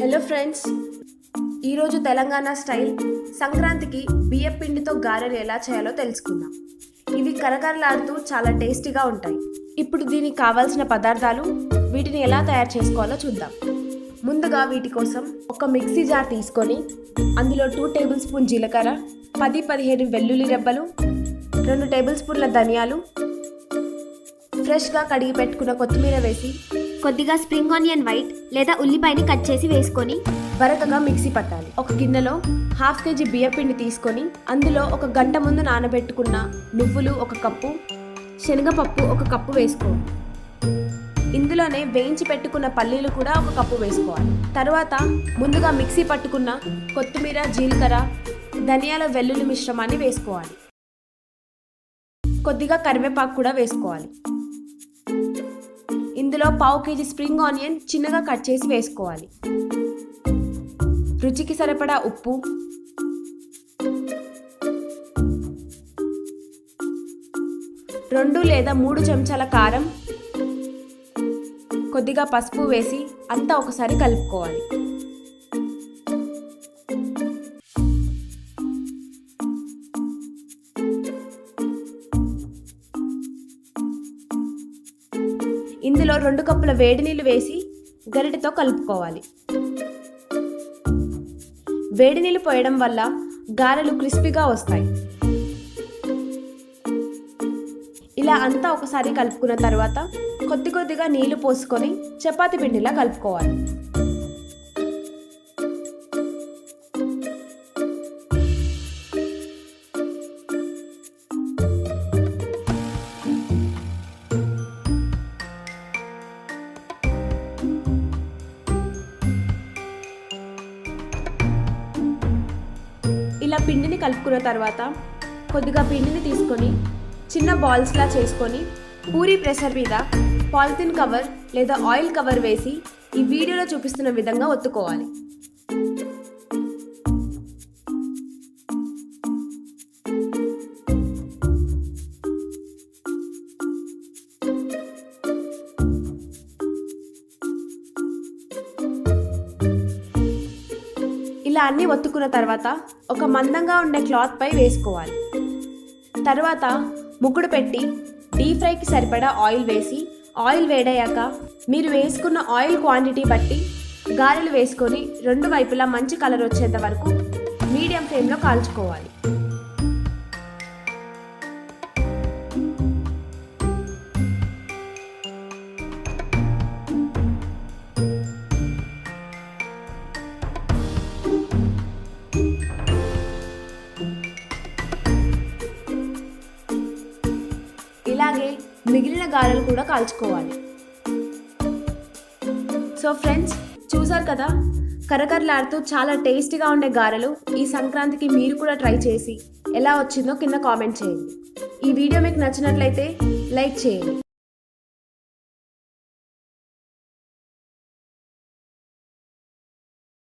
Hello friends ఈరోజు Telangana style సంక్రాంతికి బియ్యం పిండితో గారెలు ఎలా చేయాలో తెలుసుకుందాం. ఇవి కరకరలాడుతూ చాలా టేస్టీగా ఉంటాయి. ఇప్పుడు దీనికి కావాల్సిన పదార్థాలు వీటిని ఎలా తయారు చేసుకోవాలో చూద్దాం. ముందుగా వీటి కోసం ఒక మిక్సీ జార్ తీసుకొని అందులో టూ టేబుల్ స్పూన్ జీలకర్ర పది పదిహేను వెల్లుల్లి రెబ్బలు రెండు టేబుల్ స్పూన్ల ధనియాలు ఫ్రెష్గా కడిగి పెట్టుకున్న కొత్తిమీర వేసి కొద్దిగా స్ప్రింగ్ ఆనియన్ వైట్ లేదా ఉల్లిపాయని కట్ చేసి వేసుకొని వరకగా మిక్సీ పట్టాలి. ఒక గిన్నెలో హాఫ్ కేజీ బియ్యపిండి తీసుకొని అందులో ఒక గంట ముందు నానబెట్టుకున్న నువ్వులు ఒక కప్పు శనగపప్పు ఒక కప్పు వేసుకోవాలి. ఇందులోనే వేయించి పెట్టుకున్న పల్లీలు కూడా ఒక కప్పు వేసుకోవాలి. తర్వాత ముందుగా మిక్సీ పట్టుకున్న కొత్తిమీర జీలకర్ర ధనియాల వెల్లుల్లి మిశ్రమాన్ని వేసుకోవాలి. కొద్దిగా కరివేపాకు కూడా వేసుకోవాలి. ఇందులో పావు కేజీ స్ప్రింగ్ ఆనియన్ చిన్నగా కట్ చేసి వేసుకోవాలి. రుచికి సరిపడా ఉప్పు. రెండు లేదా మూడు చెంచాల కారం. కొద్దిగా పసుపు వేసి అంతా ఒకసారి కలుపుకోవాలి. ఇందులో రెండు కప్పుల వేడి నీళ్ళు వేసి గరిటెతో కలుపుకోవాలి. వేడి నీళ్ళు పోయడం వల్ల గారెలు క్రిస్పీగా వస్తాయి. ఇలా అంతా ఒకసారి కలుపుకున్న తర్వాత కొద్ది కొద్దిగా నీళ్ళు పోసుకొని చపాతి పిండిలా కలుపుకోవాలి. ఇలా పిండిని కలుపుకున్న తర్వాత కొద్దిగా పిండిని తీసుకొని చిన్న బాల్స్లా చేసుకొని పూరి ప్రెషర్ మీద పాలిథిన్ కవర్ లేదా ఆయిల్ కవర్ వేసి ఈ వీడియోలో చూపిస్తున్న విధంగా ఒత్తుకోవాలి. ఇలా అన్నీ ఒత్తుకున్న తర్వాత ఒక మందంగా ఉండే క్లాత్ పై వేసుకోవాలి. తర్వాత ముగ్గుడు పెట్టి డీప్ ఫ్రైకి సరిపడా ఆయిల్ వేసి ఆయిల్ వేడయ్యాక మీరు వేసుకున్న ఆయిల్ క్వాంటిటీ బట్టి గారెలు వేసుకొని రెండు వైపులా మంచి కలర్ వచ్చేంత వరకు మీడియం ఫ్లేమ్లో కాల్చుకోవాలి. అలాగే మిగిలిన గారెలు కూడా కాల్చుకోవాలి. సో ఫ్రెండ్స్ చూసారు కదా? కరకరలాడుతూ చాలా టేస్టీగా ఉండే గారెలు ఈ సంక్రాంతికి మీరు కూడా ట్రై చేసి ఎలా వచ్చిందో కింద కామెంట్ చేయండి. ఈ వీడియో మీకు నచ్చినట్లయితే లైక్ చేయండి.